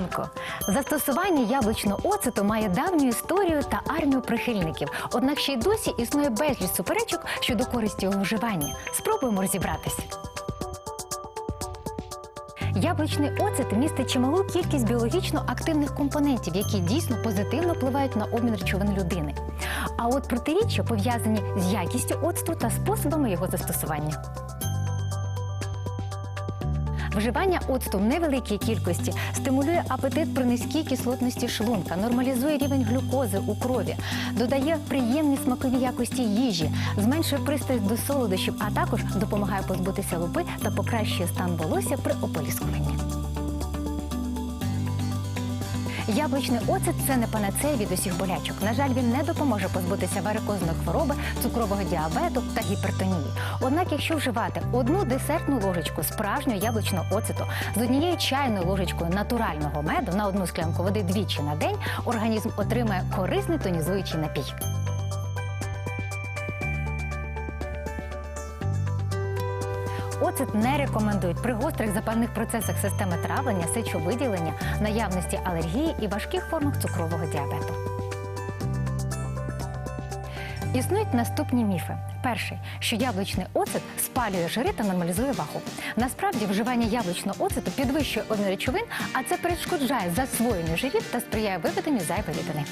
ранку! Застосування яблучного оцету має давню історію та армію прихильників. Однак ще й досі існує безліч суперечок щодо користі у вживанні. Спробуємо розібратись. Яблучний оцет містить чималу кількість біологічно активних компонентів, які дійсно позитивно впливають на обмін речовин людини. А от протиріччя пов'язані з якістю оцту та способами його застосування. Вживання оцту в невеликій кількості стимулює апетит при низькій кислотності шлунка, нормалізує рівень глюкози у крові, додає приємні смакові якості їжі, зменшує пристрасть до солодощів, а також допомагає позбутися лупи та покращує стан волосся при ополіскуванні. Яблучний оцет це не панацея від усіх болячок. На жаль, він не допоможе позбутися варикозної хвороби, цукрового діабету та гіпертонії. Однак, якщо вживати одну десертну ложечку справжнього яблучного оцету з однією чайною ложечкою натурального меду на одну склянку води двічі на день, організм отримає корисний тонізуючий напій. Оцет не рекомендують при гострих запальних процесах системи травлення, сечовиділення, наявності алергії і важких формах цукрового діабету. Існують наступні міфи. Перший, що яблучний оцет спалює жири та нормалізує вагу. Насправді вживання яблучного оцету підвищує обмін речовин, а це перешкоджає засвоєнню жирів та сприяє виведенню зайвої рідини.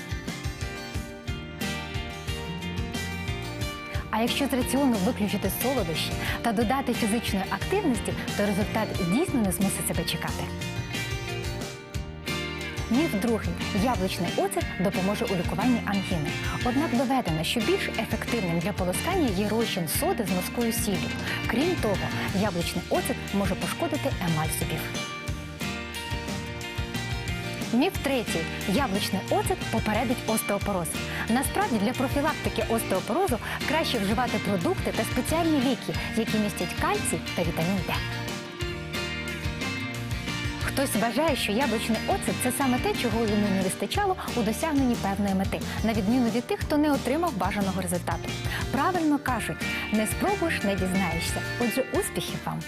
А якщо з раціону виключити солодощі та додати фізичної активності, то результат дійсно не змусить себе чекати. Міф другий. Яблучний оцет допоможе у лікуванні ангіни. Однак доведено, що більш ефективним для полоскання є розчин соди з морською сіллю. Крім того, яблучний оцет може пошкодити емаль зубів. Міф третій. Яблучний оцет попередить остеопороз. Насправді для профілактики остеопорозу краще вживати продукти та спеціальні ліки, які містять кальцій та вітамін Д. Хтось вважає, що яблучний оцет це саме те, чого йому не вистачало у досягненні певної мети, на відміну від тих, хто не отримав бажаного результату. Правильно кажуть, не спробуєш, не дізнаєшся. Отже, успіхів вам!